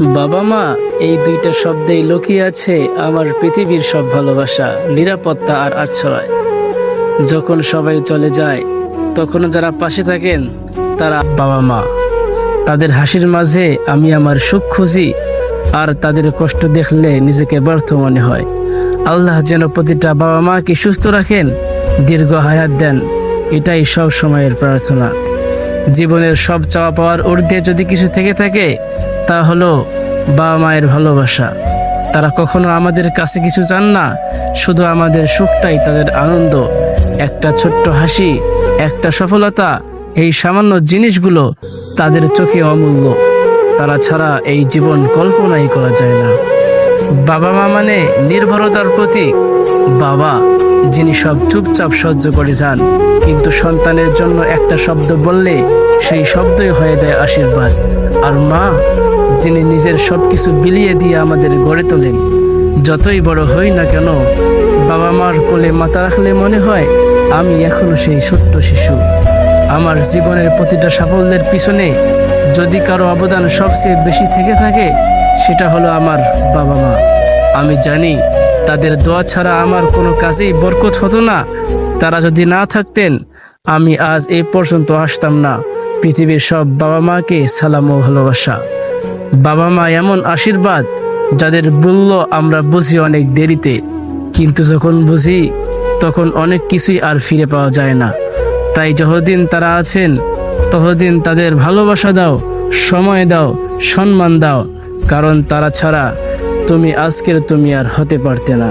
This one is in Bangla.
বাবা মা, এই দুইটা শব্দেই লুকিয়ে আছে আমার পৃথিবীর সব ভালোবাসা, নিরাপত্তা আর আশ্রয়। যখন সবাই চলে যায় তখন যারা পাশে থাকেন, তারা বাবা মা। তাদের হাসির মাঝে আমি আমার সুখ খুঁজি, আর তাদের কষ্ট দেখলে নিজেকে ব্যর্থ মনে হয়। আল্লাহ যেন প্রতিটা বাবা মাকে সুস্থ রাখেন, দীর্ঘ হায়াত দেন, এটাই সব সময়ের প্রার্থনা। জীবনের সব চাওয়া পাওয়ার ঊর্ধ্বে যদি কিছু থেকে থাকে, তা হলো বাবা মায়ের ভালোবাসা। তারা কখনো আমাদের কাছে কিছু চান না, শুধু আমাদের সুখটাই তাদের আনন্দ। একটা ছোট্ট হাসি, একটা সফলতা, এই সামান্য জিনিসগুলো তাদের চোখে অমূল্য। তারা ছাড়া এই জীবন কল্পনাই করা যায় না। বাবা মা মানে নির্ভরতার প্রতীক। বাবা, যিনি সব চুপচাপ সহ্য করে যান, কিন্তু সন্তানের জন্য একটা শব্দ বললে সেই শব্দই হয়ে যায় আশীর্বাদ। আর মা, যিনি নিজের সবকিছু বিলিয়ে দিয়ে আমাদের গড়ে তোলেন, যতই বড় হই না কেন, বাবা মার কোলে মাথা রাখলে মনে হয়, আমি এখনও সেই ছোট্ট শিশু। আমার জীবনের প্রতিটা সাফল্যের পিছনে যদি কারও অবদান সবচেয়ে বেশি থেকে থাকে, সেটা হলো আমার বাবা মা। আমি জানি তাদের দোয়া ছাড়া আমার কোনো কাজেই বরকত হতো না। তারা যদি না থাকতেন, আমি আজ এ পর্যন্ত আসতাম না। পৃথিবীর সব বাবা মাকে সালাম ও ভালোবাসা। বাবা মা এমন আশীর্বাদ যাদের বলল আমরা বুঝি অনেক দেরিতে। কিন্তু যখন বুঝি, তখন অনেক কিছুই আর ফিরে পাওয়া যায় না। তাই যতদিন তারা আছেন ততদিন তাদের ভালোবাসা দাও, সময় দাও, সম্মান দাও, কারণ তারা ছাড়া তুমি আজকের তুমি আর হতে পারতে না।